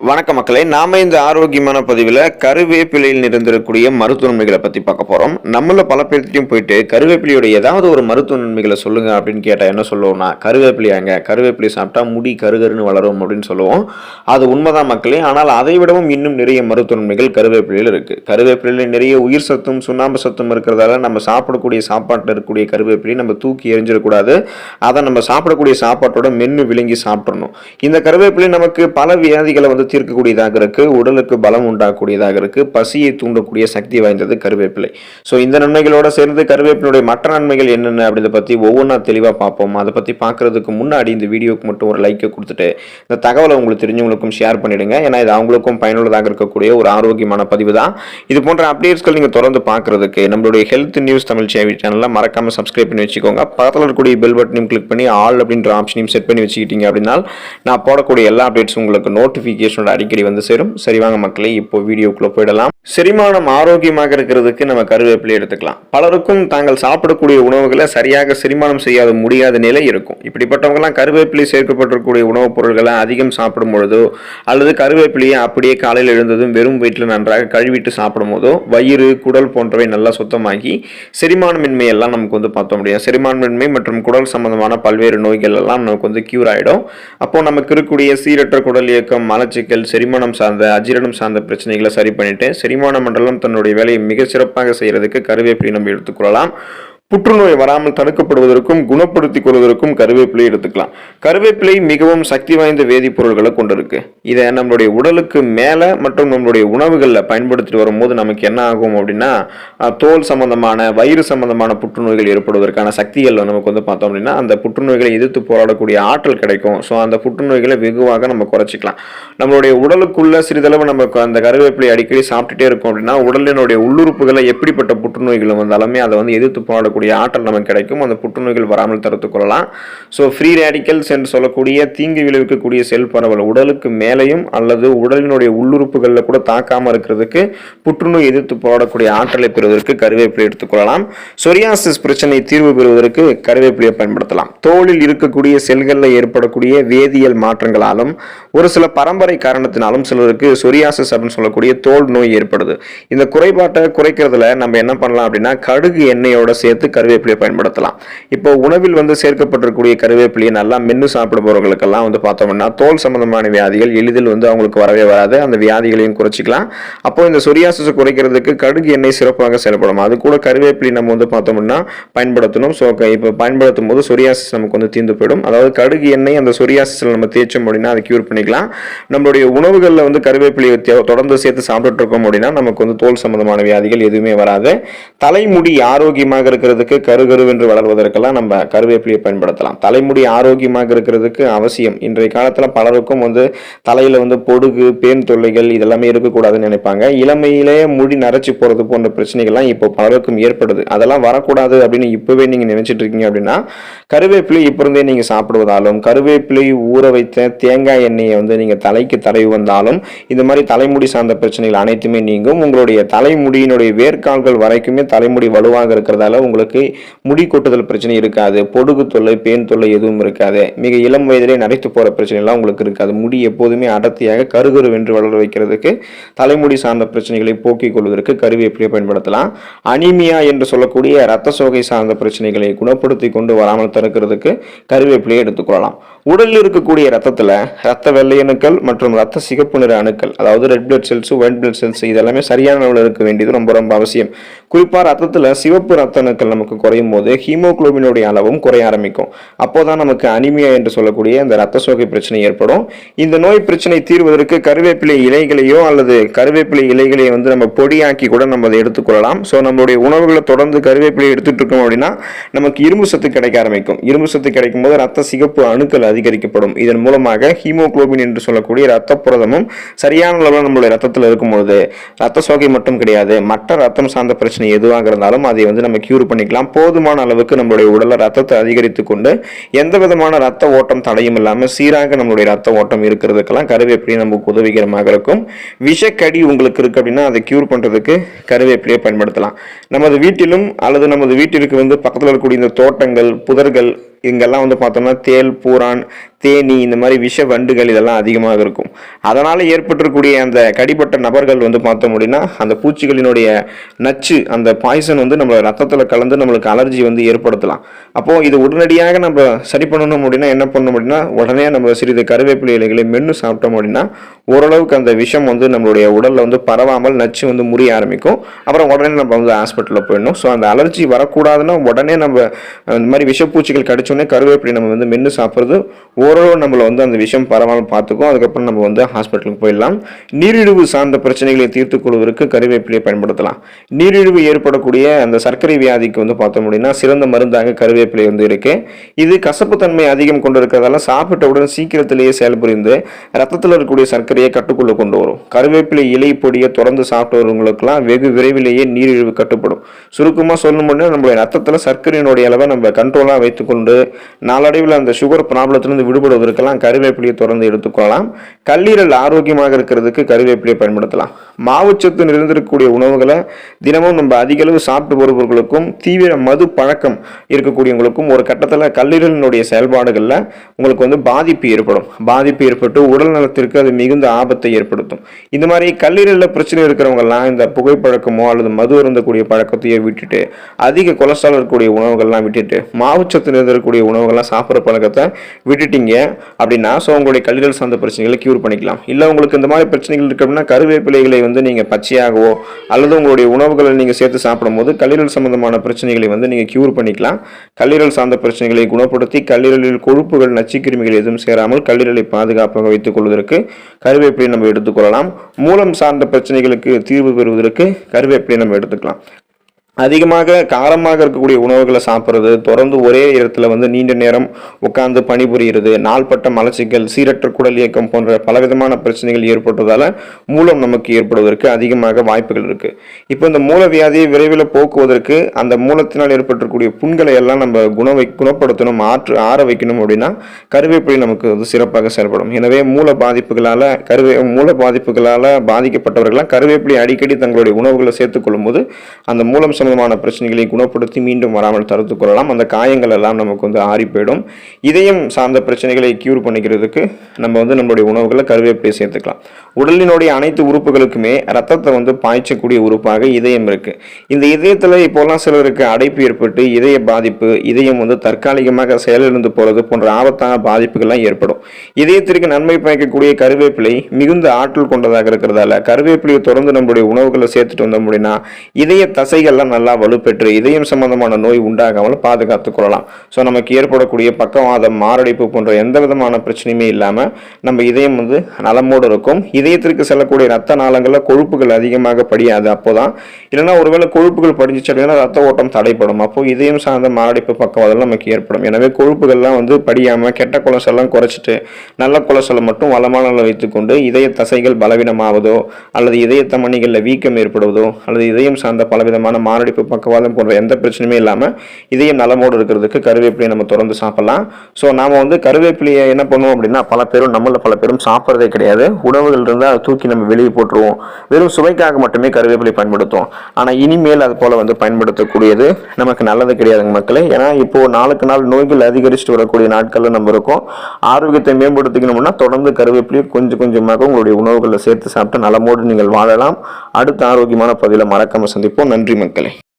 வணக்க மக்களே நாம இந்த ஆரோக்கியமான பதிவில் கருவேப்பிலையில் நிறைந்திருக்கக்கூடிய மருத்துவ நன்மைகளை பற்றி பார்க்க போகிறோம் நம்மள பல பேர்த்தையும் போயிட்டு கருவேப்பிலையோட ஏதாவது ஒரு மருத்துவ நன்மைகளை சொல்லுங்க அப்படின்னு கேட்டால் என்ன சொல்லுவோம்னா கருவேப்பிலையாங்க கருவேப்பிலை சாப்பிட்டா முடி கருகருன்னு வளரும் அப்படின்னு சொல்லுவோம். அது உண்மைதான் மக்களே ஆனால் அதை விடவும் இன்னும் நிறைய மருத்துவ நன்மைகள் கருவேப்பிலையில் இருக்குது கருவேப்பிலையில் நிறைய உயிர் சத்தும் சுண்ணாம்பு சத்தும் இருக்கிறதால நம்ம சாப்பிடக்கூடிய சாப்பாட்டில் இருக்கக்கூடிய கருவேப்பிலையை நம்ம தூக்கி எரிஞ்சிடக்கூடாது அதை நம்ம சாப்பிடக்கூடிய சாப்பாட்டோட மென்று விழுங்கி சாப்பிட்றணும் இந்த கருவேப்பிலை நமக்கு பல வியாதிகளை வந்து தீர்க்கக்கூடியதாக இருக்கு உடலுக்கு பலம் உண்டாகக்கூடியதாக இருக்கு பசியை தூண்டக்கூடிய சக்தி வாய்ந்தது கருவேப்பிலை. ஸோ இந்த நன்மைகளோட சேர்ந்து கருவேப்பிலுடைய மற்ற நன்மைகள் என்னென்ன அப்படின்றத பற்றி ஒவ்வொன்றா தெளிவாக பார்ப்போம். அதை பற்றி பார்க்கறதுக்கு முன்னாடி இந்த வீடியோக்கு மட்டும் ஒரு லைக்கை கொடுத்துட்டு இந்த தகவலை உங்களுக்கு தெரிஞ்சவங்களுக்கும் ஷேர் பண்ணிவிடுங்க ஏன்னா இது அவங்களுக்கும் பயனுள்ளதாக இருக்கக்கூடிய ஒரு ஆரோக்கியமான பதிவு தான். இது போன்ற அப்டேட்ஸ்கள் நீங்கள் தொடர்ந்து பார்க்குறதுக்கு நம்மளுடைய ஹெல்த் நியூஸ் தமிழ் சேவை சேனலில் மறக்காமல் சப்ஸ்கிரைப் பண்ணி வச்சுக்கோங்க. பக்கத்தில் இருக்கக்கூடிய பெல் பட்டனையும் கிளிக் பண்ணி ஆல் அப்படின்ற ஆப்ஷனையும் செட் பண்ணி வச்சுக்கிட்டீங்க அப்படின்னா நான் போடக்கூடிய எல்லா அப்டேட்ஸும் உங்களுக்கு நோட்டிஃபிகேஷன் நியூஸோட அடிக்கடி வந்து சேரும். சரி வாங்க மக்களே இப்போ வீடியோக்குள்ள போயிடலாம். செரிமானம் ஆரோக்கியமாக இருக்கிறதுக்கு நம்ம கருவேப்பிலை எடுத்துக்கலாம். பலருக்கும் தாங்கள் சாப்பிடக்கூடிய உணவுகளை சரியாக செரிமானம் செய்யாத முடியாத நிலை இருக்கும். இப்படிப்பட்டவங்கலாம் கருவேப்பிலை சேர்க்கப்பட்டிருக்கக்கூடிய உணவுப் பொருட்களை அதிகம் சாப்பிடும் பொழுதோ அல்லது கருவேப்பிலையை அப்படியே காலையில் எழுந்ததும் வெறும் வயிற்றில் நன்றாக கழுவிட்டு சாப்பிடும் போதோ வயிறு குடல் போன்றவை நல்லா சுத்தமாகி செரிமானமின்மை எல்லாம் நமக்கு வந்து பார்த்தோம் முடியும். செரிமானமின்மை மற்றும் குடல் சம்பந்தமான பல்வேறு நோய்கள் எல்லாம் நமக்கு வந்து கியூர் ஆகிடும் அப்போ நமக்கு இருக்கக்கூடிய சீரற்ற குடல் இயக்கம் மலச்சிக்கல் செரிமானம் சார்ந்த அஜீரணம் சார்ந்த பிரச்சனைகளை சரி பண்ணிட்டு செரிமான மண்டலம் தன்னுடைய வேலையை மிக சிறப்பாக செய்யறதுக்கு கருவேப்பிலை நம்ம எடுத்துக்கொள்ளலாம் புற்றுநோய் வராமல் தடுக்கப்படுவதற்கும் குணப்படுத்திக் கொள்வதற்கும் கருவேப்பிலை எடுத்துக்கலாம். கருவேப்பிலை மிகவும் சக்தி வாய்ந்த வேதிப்பொருள்களை கொண்டிருக்கு. இதை நம்மளுடைய உடலுக்கு மேலே மற்றும் நம்மளுடைய உணவுகளில் பயன்படுத்திட்டு வரும்போது நமக்கு என்ன ஆகும் அப்படின்னா தோல் சம்பந்தமான வயிறு சம்பந்தமான புற்றுநோய்கள் ஏற்படுவதற்கான சக்திகள் நமக்கு வந்து பார்த்தோம் அப்படின்னா அந்த புற்றுநோய்களை எதிர்த்து போராடக்கூடிய ஆற்றல் கிடைக்கும். ஸோ அந்த புற்றுநோய்களை வெகுவாக நம்ம குறைச்சிக்கலாம். நம்மளுடைய உடலுக்குள்ள சிறிதளவு நமக்கு அந்த கருவேப்பிலை அடிக்கடி சாப்பிட்டுட்டே இருக்கோம் அப்படின்னா உடலினுடைய உள்ளுறுப்புகளை எப்படிப்பட்ட புற்றுநோய்கள் வந்தாலுமே அதை வந்து எதிர்த்து போராடக்கூடிய ஆற்றல் நமக்கு கிடைக்கும். அந்த புற்றுநோய்கள் வராமல் தடுத்துக் கொள்ளலாம். ஸோ ஃப்ரீ ரேடிக்கல்ஸ் என்று சொல்லக்கூடிய தீங்கு விளைவிக்கக்கூடிய செல் பரவல் உடலுக்கு மேலேயும் அல்லது உடலினுடைய உள்ளுறுப்புகளில் கூட தாக்காமல் இருக்கிறதுக்கு புற்றுநோய் எதிர்த்து போராடக்கூடிய ஆற்றலை பெறுவதற்கு கருவேப்பிலை எடுத்துக்கொள்ளலாம் சொரியாசிஸ் பிரச்சனை தீர்வு பெறுவதற்கு கருவேப்பிலையை பயன்படுத்தலாம். தோலில் இருக்கக்கூடிய செல்களில் ஏற்படக்கூடிய வேதியியல் மாற்றங்களாலும் ஒரு சில பரம்பரை காரணத்தினாலும் சிலருக்கு சொரியாசிஸ் அப்படின்னு சொல்லக்கூடிய தோல் நோய் ஏற்படுது. இந்த குறைபாட்டை குறைக்கிறதுல நம்ம என்ன பண்ணலாம் அப்படின்னா கடுகு எண்ணெயோட சேர்த்து கருவேப்பிலையை பயன்படுத்தலாம். இப்போ உணவில் வந்து சேர்க்கப்பட்டிருக்கக்கூடிய கருவேப்பிலையை நல்லா மென்று சாப்பிடுபவர்களுக்கெல்லாம் வந்து பார்த்தோம்னா தோல் சம்பந்தமான வியாதிகள் எளிதில் வந்து அவங்களுக்கு வரவே வராது. அந்த வியாதிகளையும் குறைச்சிக்கலாம். அப்போ இந்த சொரியாசிஸை குறைக்கிறதுக்கு கடுகு எண்ணெய் சிறப்பாக செயல்படும். அது கூட கருவேப்பிலை நம்ம வந்து பார்த்தோம்னா பயன்படுத்தணும். ஸோ இப்போ பயன்படுத்தும் போது சொரியாசிஸ் நமக்கு வந்து தீர்ந்து போயிடும். அதாவது கடுகு எண்ணெய் அந்த சொரியாசிஸில் நம்ம தேய்ச்சோம் அப்படின்னா அதை க்யூர் பண்ணிக்கலாம். நம்மளுடைய உணவுகளில் வந்து கருவேப்பிலையை தொடர்ந்து சேர்த்து சாப்பிட்டுட்டு இருக்கோம் அப்படின்னா நமக்கு வந்து தோல் சம்பந்தமான வியாதிகள் எதுவுமே வராது. தலைமுடி ஆரோக்கியமாக இருக்கிறது இருக்கிறதுக்கு கருகருவென்று வளர்வதற்கெல்லாம் நம்ம கருவேப்பிலையை பயன்படுத்தலாம். தலைமுடி ஆரோக்கியமாக இருக்கிறதுக்கு அவசியம். இன்றைய காலத்தில் பலருக்கும் வந்து தலையில் வந்து பொடுகு பேன் தொல்லைகள் இதெல்லாமே இருக்கக்கூடாதுன்னு நினைப்பாங்க. இளமையிலேயே முடி நரைச்சி போகிறது போன்ற பிரச்சனைகள்லாம் இப்போ பலருக்கும் ஏற்படுது. அதெல்லாம் வரக்கூடாது அப்படின்னு இப்போவே நீங்கள் நினைச்சிட்டு இருக்கீங்க அப்படின்னா கருவேப்பிலை இப்போ இருந்தே நீங்கள் சாப்பிடுவதாலும் கருவேப்பிலை ஊற வைத்த தேங்காய் எண்ணெயை வந்து நீங்கள் தலைக்கு தடவி வந்தாலும் இந்த மாதிரி தலைமுடி சார்ந்த பிரச்சனைகள் அனைத்துமே நீங்கும். உங்களுடைய தலைமுடியினுடைய வேர்க்கால்கள் வரைக்குமே தலைமுடி வலுவாக இருக்கிறதால உங்களுக்கு முடி கொட்டுதல் பிரச்சனை இருக்காது. பொடுகு தொல்லை பேன் தொல்லை எதுவும் இருக்காது. மிக இளம் வயதிலே நரைத்து போகிற பிரச்சனைலாம் உங்களுக்கு இருக்காது. முடி எப்போதுமே அடர்த்தியாக கருகருவென்று வளர வைக்கிறதுக்கு தலைமுடி சார்ந்த பிரச்சனைகளை போக்கிக் கொள்வதற்கு கருவேப்பிலையை பயன்படுத்தலாம். அனிமியா என்று சொல்லக்கூடிய இரத்த சோகை சார்ந்த பிரச்சனைகளை குணப்படுத்தி கொண்டு வராமல் தடுக்கிறதுக்கு கருவேப்பிலையை எடுத்துக்கொள்ளலாம் உடலில் இருக்கக்கூடிய ரத்தத்தில் ரத்த வெள்ளை அணுக்கள் மற்றும் ரத்த சிகப்பு நிற அணுக்கள் அதாவது red blood cells white blood cells இதெல்லாமே சரியான அளவில் இருக்க வேண்டியது ரொம்ப ரொம்ப அவசியம். குறிப்பாக ரத்தத்தில் சிவப்பு ரத்த அணுக்கள் நமக்கு குறையும் போது ஹீமோகுளோபினுடைய அளவும் குறைய ஆரம்பிக்கும். அப்போ தான் நமக்கு அனிமியா என்று சொல்லக்கூடிய இந்த ரத்த சோகை பிரச்சனை ஏற்படும். இந்த நோய் பிரச்சனை தீர்வதற்கு கருவேப்பிலை இலைகளையோ அல்லது கருவேப்பிலை இலைகளையோ வந்து நம்ம பொடியாக்கி கூட நம்ம அதை எடுத்துக்கொள்ளலாம். ஸோ நம்மளுடைய உணவுகளை தொடர்ந்து கருவேப்பிலை எடுத்துட்டு இருக்கோம் அப்படின்னா நமக்கு இரும்பு சத்து கிடைக்க ஆரம்பிக்கும். இரும்பு சத்து கிடைக்கும் போது ரத்த சிகப்பு அணுக்கள் அதிகரிக்கப்படும். இதன் மூலமாக ஹீமோகுளோபின் என்று சொல்லக்கூடிய ரத்த புரதமும் சரியான அளவில் நம்மளுடைய ரத்தத்தில் இருக்கும்பொழுது ரத்த சோகை மட்டும் கிடையாது மற்ற ரத்தம் சார்ந்த பிரச்சனை எதுவாக இருந்தாலும் அதை வந்து நம்ம கியூர் பண்ணிக்கலாம். போதுமான அளவுக்கு நம்மளுடைய உடலை ரத்தத்தை அதிகரித்து கொண்டு எந்த விதமான ரத்த ஓட்டம் தடையும் இல்லாமல் சீராக நம்மளுடைய ரத்த ஓட்டம் இருக்கிறதுக்கெல்லாம் கருவேப்பிலை நமக்கு உதவிகரமாக இருக்கும். விஷக்கடி உங்களுக்கு இருக்கு அப்படின்னா அதை கியூர் பண்ணுறதுக்கு கருவேப்பிலையை பயன்படுத்தலாம். நமது வீட்டிலும் அல்லது நமது வீட்டிற்கு வந்து பக்கத்தில் இருக்கக்கூடிய இந்த தோட்டங்கள் புதர்கள் இங்கெல்லாம் வந்து பார்த்தோம்னா தேல் பூரான் தேனி இந்த மாதிரி விஷ வண்டுகள் இதெல்லாம் அதிகமாக இருக்கும். அதனால் ஏற்பட்டிருக்கக்கூடிய அந்த கடிப்பட்ட நபர்கள் வந்து பார்த்தோம் அப்படின்னா அந்த பூச்சிகளினுடைய நச்சு அந்த பாய்சன் வந்து நம்ம ரத்தத்தில் கலந்து நம்மளுக்கு அலர்ஜி வந்து ஏற்படுத்தலாம். அப்போது இது உடனடியாக நம்ம சரி பண்ணணும் அப்படின்னா என்ன பண்ணணும் அப்படின்னா உடனே நம்ம சிறிது கருவேப்பிலை இலைகளை மென்று சாப்பிட்டோம் அப்படின்னா ஓரளவுக்கு அந்த விஷம் வந்து நம்மளுடைய உடலில் வந்து பரவாமல் நச்சு வந்து முறிய ஆரம்பிக்கும். அப்புறம் உடனே நம்ம வந்து ஹாஸ்பிட்டலில் போயிடணும். ஸோ அந்த அலர்ஜி வரக்கூடாதுன்னா உடனே நம்ம இந்த மாதிரி விஷப்பூச்சிகள் கடிச்சோடனே கருவேப்பிலை நம்ம வந்து மென்று சாப்பிட்றது ஓரளவு நம்மளை வந்து அந்த விஷம் பரவாமல் பார்த்துக்கும். அதுக்கப்புறம் நம்ம வந்து ஹாஸ்பிட்டலுக்கு போயிடலாம். நீரிழிவு சார்ந்த பிரச்சனைகளை தீர்த்துக் கொள்வதற்கு கருவேப்பிலையை பயன்படுத்தலாம். நீரிழிவு ஏற்படக்கூடிய அந்த சர்க்கரை வியாதிக்கு வந்து பார்த்தோம் அப்படின்னா சிறந்த மருந்தாக கருவேப்பிலை வந்து இருக்கு. இது கசப்புத்தன்மை அதிகம் கொண்டு இருக்கிறதால சாப்பிட்டவுடன் சீக்கிரத்திலேயே செயல்புரிந்து ரத்தத்தில் இருக்கக்கூடிய சர்க்கரையை கட்டுக்குள்ள கொண்டு வரும். கருவேப்பிலை இலை பொடியை தொடர்ந்து சாப்பிட்டவர்களுக்கெல்லாம் வெகு விரைவிலேயே நீரிழிவு கட்டுப்படும். சுருக்கமாக சொல்லணும்னா நம்மளுடைய ரத்தத்தில் சர்க்கரையினுடைய அளவை நம்ம கண்ட்ரோலாக வைத்துக்கொண்டு நாளடைவில் அந்த சுகர் ப்ராப்ளத்திலிருந்து விடுபடுவதற்கெல்லாம் கருவேப்பிலையை தொடர்ந்து எடுத்துக்கொள்ளலாம். கல்லீரல் ஆரோக்கியமாக இருக்கிறதுக்கு கருவேப்பிலையை பயன்படுத்தலாம்? மாவுச்சத்து நிறைந்திருக்கக்கூடிய உணவுகளை தினமும் நம்ம அதிக அளவு சாப்பிட்டு வருபவர்களுக்கும் தீவிர மது பழக்கம் இருக்கக்கூடியவங்களுக்கும் ஒரு கட்டத்தில் கல்லீரலினுடைய செயல்பாடுகளில் உங்களுக்கு வந்து பாதிப்பு ஏற்படும். பாதிப்பு ஏற்பட்டு உடல் நலத்திற்கு அது மிகுந்த ஆபத்தை ஏற்படுத்தும். இந்த மாதிரி கல்லீரலில் பிரச்சனை இருக்கிறவங்கெல்லாம் இந்த புகைப்பழக்கமோ அல்லது மது அருந்தக்கூடிய பழக்கத்தையோ விட்டுட்டு அதிக கொலஸ்ட்ரால் இருக்கக்கூடிய உணவுகள்லாம் விட்டுட்டு மாவுச்சத்து நிறைந்திருக்கக்கூடிய உணவுகள்லாம் சாப்பிட்ற பழக்கத்தை விட்டுட்டீங்க அப்படின்னா ஸோ உங்களுடைய கல்லீரல் சார்ந்த பிரச்சனைகளை கியூர் பண்ணிக்கலாம். இல்லை உங்களுக்கு இந்த மாதிரி பிரச்சனைகள் இருக்கு அப்படின்னா கருவேப்பிலைகளை வந்து நீங்கள் பச்சையாகவோ அல்லது உங்களுடைய உணவுகளை நீங்கள் சேர்த்து சாப்பிடும்போது கல்லீரல் சம்பந்தமான பிரச்சனைகளை வந்து நீங்கள் க்யூர் பண்ணிக்கலாம். கல்லீரல் சார்ந்த பிரச்சனைகளை குணப்படுத்தி கல்லீரலில் கொழுப்புகள் நச்சுக்கிருமிகள் எதுவும் சேராமல் கல்லீரலை பாதுகாப்பாக வைத்துக் கொள்வதற்கு கருவேப்பிலை நம்ம எடுத்துக்கொள்ளலாம் மூலம் சார்ந்த பிரச்சனைகளுக்கு தீர்வு பெறுவதற்கு கருவேப்பிலை நம்ம எடுத்துக்கலாம். அதிகமாக காரமாக இருக்கக்கூடிய உணவுகளை சாப்பிட்றது தொடர்ந்து ஒரே இடத்துல வந்து நீண்ட நேரம் உட்கார்ந்து பணிபுரிகிறது நாள்பட்ட மலச்சிக்கல் சீரற்ற குடல் இயக்கம் போன்ற பலவிதமான பிரச்சனைகள் ஏற்பட்டதால் மூலம் நமக்கு ஏற்படுவதற்கு அதிகமாக வாய்ப்புகள் இருக்குது இப்போ இந்த மூலவியாதியை விரைவில் போக்குவதற்கு அந்த மூலத்தினால் ஏற்பட்டிருக்கக்கூடிய புண்களை எல்லாம் நம்ம குண வை குணப்படுத்தணும் ஆற்று ஆற வைக்கணும் அப்படின்னா கருவேப்பிலை நமக்கு வந்து சிறப்பாக செயல்படும். எனவே மூல பாதிப்புகளால் கருவே மூல பாதிப்புகளால் பாதிக்கப்பட்டவர்கள்லாம் கருவேப்பிலை அடிக்கடி தங்களுடைய உணவுகளை சேர்த்துக்கொள்ளும் போது அந்த மூலம் விதமான பிரச்சனைகளை குணப்படுத்தி மீண்டும் வராமல் தடுத்து கொள்ளலாம். அந்த காயங்கள் எல்லாம் நமக்கு வந்து ஆறி போயிடும். இதயம் சார்ந்த பிரச்சனைகளை கியூர் பண்ணிக்கிறதுக்கு நம்ம வந்து நம்மளுடைய உணவுகளை கருவேப்பிலை சேர்த்துக்கலாம். உடலினுடைய அனைத்து உறுப்புகளுக்குமே ரத்தத்தை வந்து பாய்ச்சக்கூடிய உறுப்பாக இதயம் இருக்கு. இந்த இதயத்தில் இப்போலாம் சிலருக்கு அடைப்பு ஏற்பட்டு இதய பாதிப்பு இதயம் வந்து தற்காலிகமாக செயலிழந்து போகிறது போன்ற ஆபத்தான பாதிப்புகள்லாம் ஏற்படும். இதயத்திற்கு நன்மை பயக்கக்கூடிய கருவேப்பிலை மிகுந்த ஆற்றல் கொண்டதாக இருக்கிறதால கருவேப்பிலையை தொடர்ந்து நம்மளுடைய உணவுகளை சேர்த்துட்டு வந்தோம் அப்படின்னா இதய தசைகள்லாம் நல்லா வலுப்பெற்று இதயம் சம்பந்தமான நோய் உண்டாகாமல் பாதுகாத்துக் கொள்ளலாம். ஸோ நமக்கு ஏற்படக்கூடிய பக்கவாதம் மாரடைப்பு போன்ற எந்த விதமான பிரச்சனையுமே இல்லாமல் நம்ம இதயம் வந்து நலமோடு இருக்கும். இதயத்திற்கு செல்லக்கூடிய ரத்த நாளங்களில் கொழுப்புகள் அதிகமாக படியாது அப்போதான். இல்லைன்னா ஒருவேளை கொழுப்புகள் படிஞ்சிச்சு அப்படின்னா ரத்த ஓட்டம் தடைப்படும் அப்போ இதயம் சார்ந்த மாரடைப்பு பக்கவாதம் நமக்கு ஏற்படும். எனவே கொழுப்புகள்லாம் வந்து படியாமல் கெட்ட கொலசெல்லாம் குறைச்சிட்டு நல்ல கொலஸ்ட்ரால் மட்டும் வளமான அளவில் வைத்துக்கொண்டு இதய தசைகள் பலவீனமாவதோ அல்லது இதய தமணிகளில் வீக்கம் ஏற்படுவதோ அல்லது இதயம் சார்ந்த பலவிதமான மாரடைப்பு பக்கவாதம் போன்ற எந்த பிரச்சனையுமே இல்லாமல் இதயம் நலமோடு இருக்கிறதுக்கு கருவேப்பிலையை நம்ம தொடர்ந்து சாப்பிடலாம். ஸோ நாம் வந்து கருவேப்பிலையை என்ன பண்ணுவோம் அப்படின்னா பல பேரும் நம்மள பல பேரும் சாப்பிட்றதே கிடையாது. உணவுகள் இருந்தால் அதை தூக்கி நம்ம வெளியே போட்டுருவோம். வெறும் சுவைக்காக மட்டுமே கருவேப்பிலை பயன்படுத்துவோம். ஆனால் இனிமேல் அது போல் வந்து பயன்படுத்தக்கூடியது நமக்கு நல்லது கிடையாதுங்க மக்களே. ஏன்னா இப்போது நாளுக்கு நாள் நோய்கள் அதிகரிச்சுட்டு வரக்கூடிய நாட்களில் நம்ம இருக்கோம். ஆரோக்கியத்தை மேம்படுத்திக்கணும்னா தொடர்ந்து கருவேப்பிலையை கொஞ்சம் கொஞ்சமாக உங்களுடைய உணவுகளை சேர்த்து சாப்பிட்டு நலமோடு நீங்கள் வாழலாம். அடுத்த ஆரோக்கியமான பதிவில் மறக்காமல் சந்திப்போம். நன்றி மக்களே.